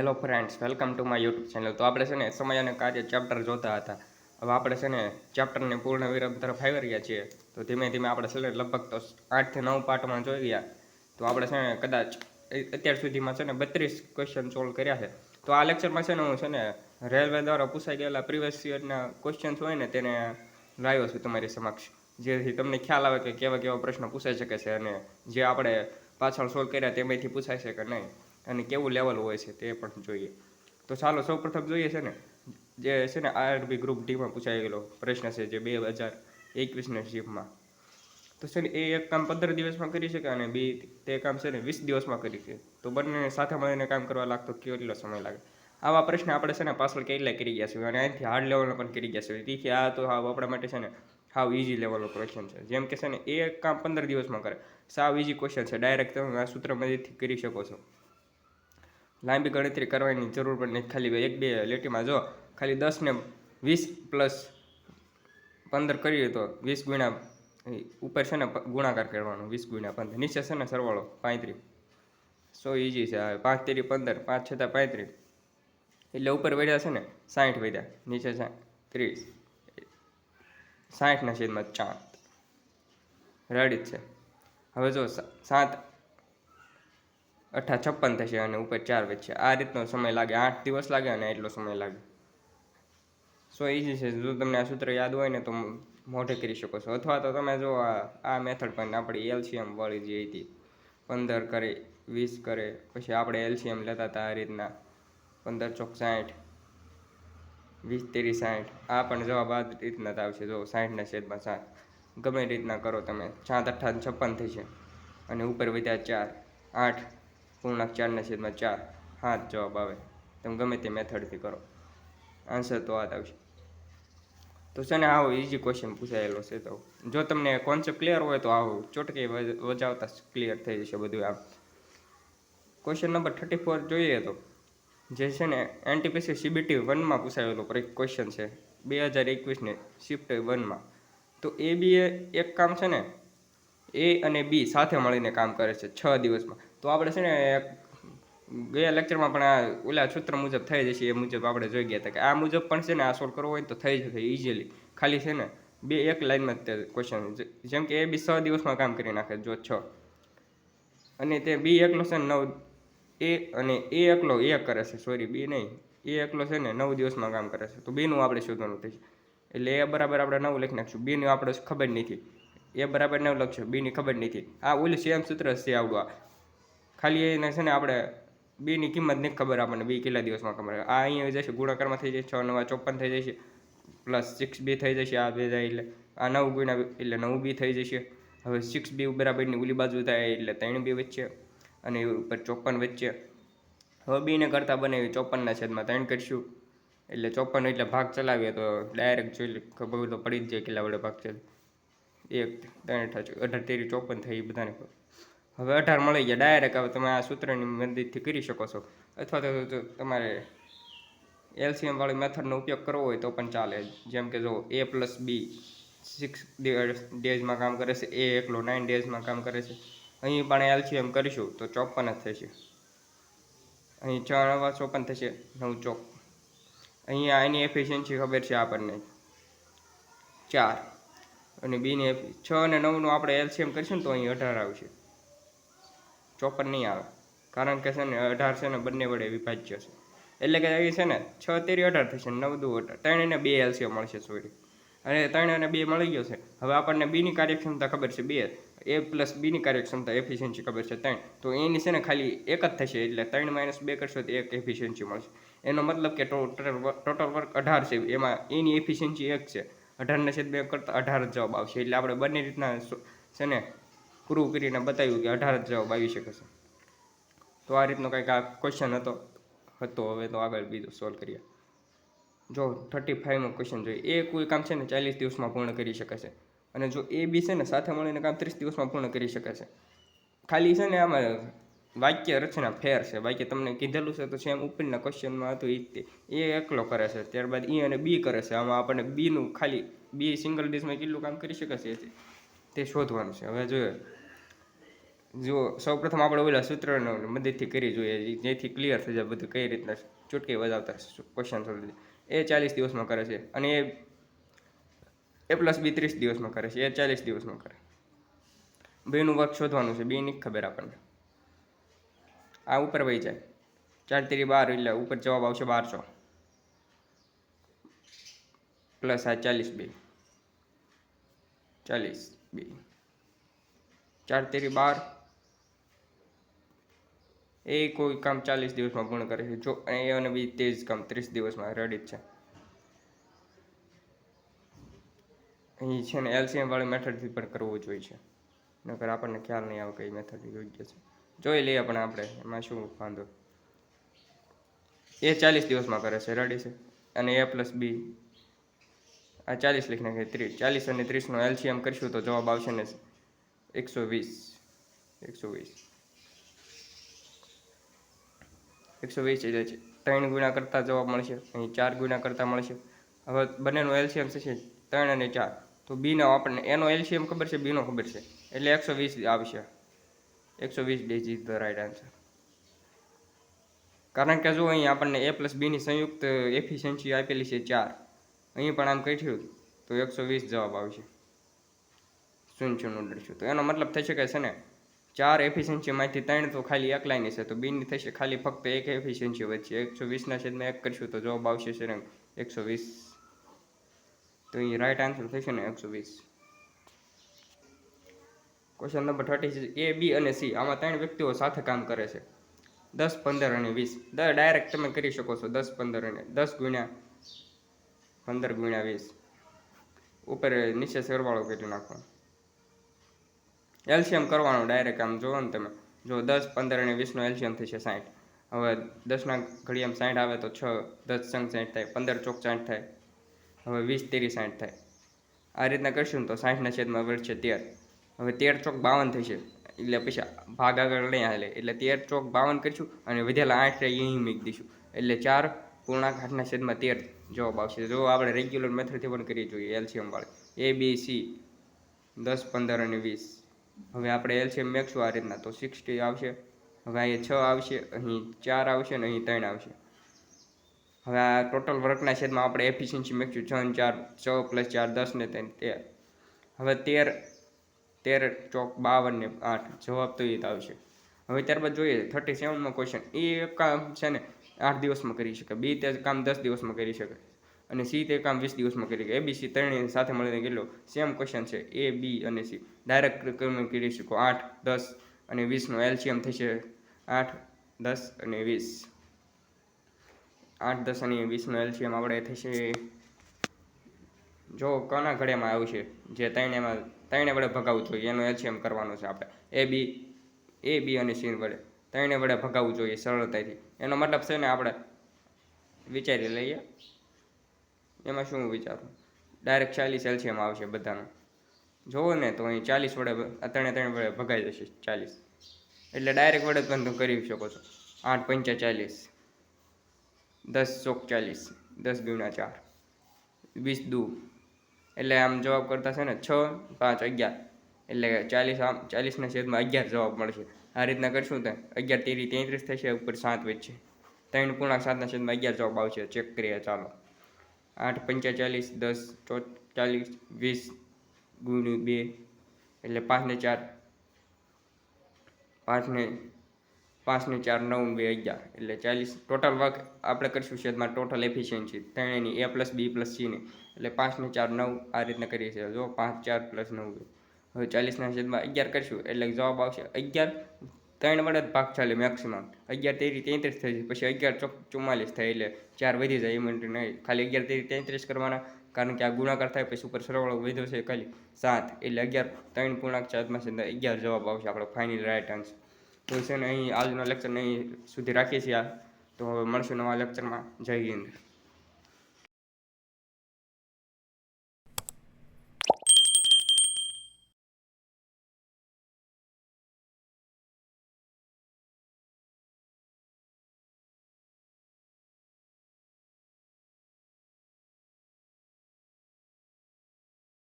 Hello friends welcome to my YouTube channel તો આપણે છે ને સમય અને કાર્ય ચેપ્ટર જોતા હતા. હવે આપણે છે ને ચેપ્ટરને પૂર્ણ વિરામ તરફ આવી રહ્યા છીએ. તો ધીમે ધીમે આપણે છે ને લગભગ તો આઠથી નવ પાર્ટમાં જોઈ ગયા. તો આપણે છે ને કદાચ અત્યાર સુધીમાં છે ને બત્રીસ ક્વેશ્ચન સોલ્વ કર્યા છે. તો આ લેક્ચરમાં છે ને હું છે ને રેલવે દ્વારા પૂછાઈ ગયેલા પ્રિવિયસ યરના ક્વેશ્ચન્સ હોય ને તેને લાવ્યો છું તમારી સમક્ષ. જેથી તમને ખ્યાલ આવે કે કેવા કેવા પ્રશ્નો પૂછાઈ શકે છે અને જે આપણે પાછળ સોલ્વ કર્યા તેમાંથી પૂછાય છે કે નહીં. અને કેવું લેવલ હોય છે તે પણ જોઈએ. તો ચાલો, સૌપ્રથમ જોઈએ છે ને, જે છે ને આરબી ગ્રુપ ડીમાં પૂછાયેલો પ્રશ્ન છે જે બે હજાર એકવીસના શિપમાં તો છે ને, એ એક કામ પંદર દિવસમાં કરી શકે અને બી તે કામ છે ને વીસ દિવસમાં કરી શકે. તો બંને સાથે મળીને કામ કરવા લાગતો કેટલો સમય લાગે? આવા પ્રશ્ન આપણે છે ને પાછળ કેટલા કરી ગયા છે અને અહીંથી હાર્ડ લેવલનો પણ કરી ગયા છે તેથી આ તો હાવ આપણા માટે છે ને હાવ ઇઝી લેવલનો ક્વેશ્ચન છે. જેમ કે છે ને, એ કામ પંદર દિવસમાં કરે. સાવ ઇઝી ક્વેશ્ચન છે. ડાયરેક્ટ તમે આ સૂત્ર મદદથી કરી શકો છો. લાંબી ગણતરી કરવાની જરૂર પણ નથી ખાલી એક બે લીટીમાં જો ખાલી દસ ને વીસ પ્લસ પંદર કરીએ તો વીસ ગુણ્યા ઉપર છે ને ગુણાકાર કરવાનો, વીસ ગુણ્યા પંદર. નીચે છે ને સરવાળો પાંત્રીસ. સો ઇઝી છે. હવે પાંચ તેરી પંદર, પાંચ છતાં પાંત્રીસ. એટલે ઉપર વધ્યા છે ને સાઠ વધ્યા નીચે છે ત્રીસ. સાઠના છેદમાં ચાર રેડી છે. હવે જો સાત અઠા છપ્પન થશે અને ઉપર ચાર વચ્ચે આ રીતનો સમય લાગે. આઠ દિવસ લાગે અને એટલો સમય લાગે. સો ઇઝી છે, જો તમને આ સૂત્ર યાદ હોય ને, તો મોઢે કરી શકો છો. અથવા તો તમે જો આ મેથડ પણ આપણી એલસીએમ વાળી જે હતી, પંદર કરે, વીસ કરે, પછી આપણે એલસીએમ લેતા હતા આ રીતના, પંદર ચોક સાઠ, વીસ તેરી સાઠ, આ પણ જવાબ આ રીતના જ આવશે. જો સાઠના છેદમાં સાત. ગમે રીતના કરો તમે. સાત અઠ્ઠા છપ્પન થશે. અને ઉપર વધ્યા ચાર. આઠ પૂર્ણાંક ચારના છેદમાં ચાર. હાથ જવાબ આવે. તમે ગમે તે મેથડથી કરો. આન્સર તો જ આવશે. તો છે ને આવો ઇઝી ક્વેશ્ચન પૂછાયેલો છે તો. જો તમને કોન્સેપ્ટ ક્લિયર હોય તો આવો ચોટકી વજ- વજાવતા ક્લિયર થઈ જશે બધું આમ. ક્વેશ્ચન નંબર થર્ટી ફોર જોઈએ તો. જે છે ને એનટીપીસી સીબીટી વનમાં પૂછાયેલો ક્વેશ્ચન છે. બે હજાર એકવીસને શિફ્ટ વનમાં તો એ બી એક કામ છે ને એ અને બી સાથે મળીને કામ કરે છે છ દિવસમાં. તો આપણે છે ને ગયા લેક્ચરમાં પણ આ ઓલા સૂત્ર મુજબ થઈ જશે, એ મુજબ આપણે જોઈ ગયા હતા કે આ મુજબ પણ છે ને આ સોલ્વ કરવો હોય તો થઈ જશે ઇઝીલી ખાલી છે ને બે એક લાઇનમાં તે ક્વેશ્ચન જેમ કે એ બી છ દિવસમાં કામ કરી નાખે જો છ. અને તે બી એકલો છે ને નવ, એ અને એ એકલો એ કરે છે. સોરી બી નહીં. એ એકલો છે ને નવ દિવસમાં કામ કરે છે. તો બીનું આપણે શોધવાનું થશે. એટલે એ બરાબર આપણે નવ લખી નાખશું. બીનું આપણે ખબર નથી. એ બરાબર નવ લખશો. બીની ખબર નથી આ ઓલું સેમ સૂત્ર છે આવડું ખાલી એને છે ને આપણે બીની કિંમત નથી ખબર આપણને. બી કેટલા દિવસમાં ખબર આ અહીંયા જશે. ગુણાકારમાં થઈ જશે. છ નવા ચોપન થઈ જશે. પ્લસ સિક્સ બી થઈ જશે. આ બે જાય એટલે આ નવ ગુણ્યા એટલે નવ બી થઈ જશે. હવે સિક્સ બી બરાબરની ઓલી બાજુ થાય એટલે ત્રણ બી વચ્ચે અને એ ઉપર ચોપન વચ્ચે. હવે બીને કરતાં બનાવી ચોપનના છેદમાં ત્રણ કરીશું. એટલે ચોપન એટલે ભાગ ચલાવીએ તો ડાયરેક્ટ જોઈ ખબર તો પડી જ જાય કેટલા વડે ભાગ ચાલે એક, ત્રણ અઠાર અઢાર, તેરી, ચોપન થઈ બધાને હવે અઢાર મળી ગયા. ડાયરેક્ટ હવે તમે આ સૂત્રની મદદથી કરી શકો છો. અથવા તો તમારે એલસીએમ વાળી મેથડનો ઉપયોગ કરવો હોય તો પણ ચાલે. જેમ કે જો એ પ્લસ બી સિક્સ ડેઝમાં કામ કરે છે. એ એકલો નાઇન ડેઝમાં કામ કરે છે. અહીં પણ એલસીએમ કરીશું તો ચોપન જ થશે. અહીં છ નવા ચોપન થશે, નવ ચોક. અહીંયા એની એફિશિયન્સી ખબર છે આપણને. ચાર. અને બીને છ અને નવનું આપણે એલસીએમ કરીશું ને તો અહીં અઢાર આવશે. ચોપન નહીં આવે. કારણ કે છે ને અઢાર છે ને બંને વડે વિભાજ્ય છે. એટલે કે અહીં છે ને છ તેરી અઢાર થશે નવ દુ અઢાર. ત્રણ અને બે એલસીએમ મળશે સોરી અને ત્રણ અને બે મળી ગયો છે. હવે આપણને બીની કાર્યક્ષમતા ખબર છે બે. એ પ્લસ બીની કાર્યક્ષમતા એફિશિયન્સી ખબર છે ત્રણ. તો એની છે ને ખાલી એક જ થશે એટલે ત્રણ માઇનસ બે કરશો તો એક એફિશિયન્સી મળશે. એનો મતલબ કે ટોટલ ટોટલ વર્ક અઢાર છે. એમાં એની એફિશિયન્સી એક છે. અઢારના છેદ બે કરતાં અઢાર જ જવાબ આવશે. એટલે આપણે બંને રીતના છે ને, પ્રૂવ કરીને બતાવ્યું કે અઢાર જ જવાબ આવી શકે છે. તો આ રીતનો કંઈક આ ક્વેશ્ચન હતો. હતો, હવે તો આગળ બીજો સોલ્વ કરીએ. જો થર્ટી ફાઇવનો ક્વેશ્ચન જોઈએ. એ કોઈ કામ છે ને ચાલીસ દિવસમાં પૂર્ણ કરી શકે છે. અને જો એ બી છે ને સાથે મળીને કામ ત્રીસ દિવસમાં પૂર્ણ કરી શકે છે. ખાલી છે ને આમાં વાક્ય રચના ફેર છે. બાકી તમને કીધેલું છે તો સેમ ઉપરના ક્વેશ્ચનમાં હતું એ જ તે. એ એકલો કરે છે. ત્યારબાદ એ અને બી કરે છે. આમાં આપણને બીનું ખાલી બી સિંગલ ડીશમાં કેટલું કામ કરી શકે છે તે શોધવાનું છે. હવે જોઈએ. જો સૌપ્રથમ આપણે ઓલા સૂત્રનો મદદથી કરી જોઈએ. જેથી ક્લિયર થઈ જાય બધું કઈ રીતના ચૂટકી બજાવતા ક્વેશ્ચન સોલ્વ એ ચાલીસ દિવસમાં કરે છે. અને એ એ પ્લસ બી ત્રીસ દિવસમાં કરે છે. એ ચાલીસ દિવસમાં કરે. બેનું વર્ક શોધવાનું છે. બેની ખબર આપણને. આ ઉપર વહી જાય. ચાર તેરી બાર એટલે ઉપર જવાબ આવશે બારસો. પ્લસ આ ચાલીસ બે. ચાલીસ બે. ચાર તેરી બાર. એ કોઈ કામ ચાલીસ દિવસમાં પૂર્ણ કરે છે. જો એ અને બી તે જ કામ ત્રીસ દિવસમાં રેડી છે. અહીં છે ને એલસીએમ વાળી મેથડથી પણ કરવું જોઈએ છે. નકર આપણને ખ્યાલ નહીં આવે કઈ મેથડ યોગ્ય છે. જોઈ લઈએ પણ આપણે, એમાં શું વાંધો. એ ચાલીસ દિવસમાં કરે છે રેડી છે. અને એ પ્લસ બી આ ચાલીસ લખી નાખે ત્રીસ, ચાલીસ અને ત્રીસનો એલસીએમ કરીશું તો જવાબ આવશે ને એકસો વીસ એકસો વીસ. એકસો વીસ એટલે ત્રણ ગુણા કરતાં જવાબ મળશે, અહીં ચાર ગુણા કરતાં મળશે. હવે બંનેનો એલસીએમ થશે ત્રણ અને ચાર. તો બીનો આપણને, એનો એલસીએમ ખબર છે બીનો ખબર છે. એટલે એકસો વીસ આવશે. એકસો વીસ days is the right answer કારણ કે જો અહીં આપણને એ પ્લસ બીની સંયુક્ત એફિશિયન્સી આપેલી છે ચાર, અહીં પણ આમ કહ્યું તો એકસો વીસ જવાબ આવશે. શૂન્ય શૂન્ય ઉડરશું તો એનો મતલબ થશે કે છે ને, ચાર એફિશિયન્સીમાંથી ત્રણ તો ખાલી એક લાઈન છે, તો બીની થશે ખાલી ફક્ત એક એફિશિયન્સી વચ્ચે. એકસો વીસના છેદમાં એક કરશું તો જવાબ આવશે છે ને એકસો વીસ. તો અહીં રાઈટ આન્સર થશે ને એકસો વીસ. Question number thirty six A B અને સી આમાં ત્રણ વ્યક્તિઓ સાથે કામ કરે છે. દસ, પંદર અને વીસ. ડાયરેક્ટ તમે કરી શકો છો. દસ, પંદર અને દસ ગુણ્યા પંદર ગુણ્યા વીસ. ઉપર નીચે સરવાળો કરી નાખો એલ્શિયમ કરવાનો ડાયરેક્ટ આમ જોવો ને તમે. જો દસ, પંદર અને વીસનો એલ્શિયમ થશે સાઠ હવે દસના ઘડિયામાં સાઠ આવે તો છ, દસ સંગ સાઠ થાય, પંદર ચોક સાઠ થાય. હવે વીસ તેરી સાઠ થાય. આ રીતના કરશું તો સાઠના છેદમાં વધશે તેર. હવે તેર ચોક બાવન થશે એટલે પછી ભાગ આગળ નહીં હાલે. એટલે તેર ચોક બાવન કરીશું અને વધેલા આઠ અહીં મૂકી દઈશું. એટલે ચાર પૂર્ણાંક આઠના છેદમાં તેર જવાબ આવશે. જો આપણે રેગ્યુલર મેથડથી પણ કરી જોઈએ એલસીએમ વાળી. એ બી સી દસ, પંદર અને વીસ. હવે આપણે એલસીએમ મેકશું આ રીતના. તો સિક્સટી આવશે. હવે અહીંયા છ આવશે, અહીં ચાર આવશે અને અહીં ત્રણ આવશે. હવે આ ટોટલ વર્કના છેદમાં આપણે એફિશિયન્સી મેકશું છ ચાર, છ પ્લસ ચાર, દસ ને ત્રણ, તેર. હવે તેર તેર ચોક બાવન ને આઠ જવાબ તો એ જ આવશે. હવે ત્યારબાદ જોઈએ થર્ટી સેવનમાં ક્વેશ્ચન એ કામ છે ને, આઠ દિવસમાં કરી શકે. બી તે કામ દસ દિવસમાં કરી શકે. અને સી તે કામ વીસ દિવસમાં કરી શકે. એ બી સી ત્રણેય સાથે મળીને કેટલો? સેમ ક્વેશ્ચન છે. એ, બી અને સી. ડાયરેક્ટ તમે કરી શકો. આઠ, દસ અને વીસનો એલસીએમ થશે. આઠ, દસ અને વીસ. આઠ, દસ અને વીસનો એલસીએમ આપણે થશે. જો કોના ઘડિયામાં આવશે? જે ત્રણેમાં ત્રણે વડે ભગાવવું જોઈએ, એનો એલસીએમ કરવાનો છે આપણે. એ બી એ બી અને સી વડે. ત્રણે વડે ભગાવવું જોઈએ સરળતાથી. એનો મતલબ છે ને આપણે વિચારી લઈએ. એમાં શું વિચારું? ડાયરેક્ટ ચાલીસ એલસીએમ આવશે બધાનું. જોવો ને તો અહીં ચાલીસ વડે ત્રણે ત્રણ વડે ભગાઈ જશે ચાલીસ. એટલે ડાયરેક્ટ વડે પણ તમે કરી શકો છો. આઠ પંચા ચાલીસ. દસ ચોક ચાલીસ. દસ ગુણ્યા ચાર. વીસ દુ. એટલે આમ જવાબ કરતા છે ને છ, પાંચ, અગિયાર. એટલે ચાલીસ આમ, ચાલીસના છેદમાં અગિયાર જવાબ મળશે. આ રીતના કરશું તો અગિયાર તેરી તેત્રીસ થશે ઉપર સાત વચ્ચે ત્રણ પૂર્ણાંક સાતના છેદમાં અગિયાર જવાબ આવશે, ચેક કરીએ ચાલો. આઠ પંચાચાલીસ દસ ચો ચાલીસ, વીસ, ગુણ્યું બે, એટલે પાંચને ચાર. પાંચને પાંચને ચાર, નવ, બે, અગિયાર. એટલે ચાલીસ, ટોટલ વર્ક આપણે કરીશું છેદમાં ટોટલ એફિશિયન્સી. ત્રણેની એ પ્લસ બી પ્લસ સીની. એટલે પાંચને ચાર નવ આ રીતના કરીએ છીએ. જો પાંચ, ચાર પ્લસ નવ હવે ચાલીસના છેદમાં અગિયાર કરીશું એટલે જવાબ આવશે અગિયાર, ત્રણ વડે જ ભાગ ચાલે મેક્સિમમ અગિયાર, તેરી, તેત્રીસ થઈ જાય. પછી અગિયાર ચોક ચુમ્માલીસ થાય એટલે ચાર વધી જાય, એમ નહીં. ખાલી અગિયાર, તેરી, તેત્રીસ કરવાના. કારણ કે આ ગુણાકાર થાય પછી ઉપર સરવાળો વધ્યો છે ખાલી સાત. એટલે અગિયાર, ત્રણ પૂર્ણાંક ચારમાં છે અગિયાર જવાબ આવશે આપણો ફાઇનલ રાઇટ આન્સર તો છે ને અહીં આજનો લેક્ચર અહીં સુધી રાખીએ છીએ આ. તો હવે મળશું નવા લેક્ચરમાં જય હિન્દ.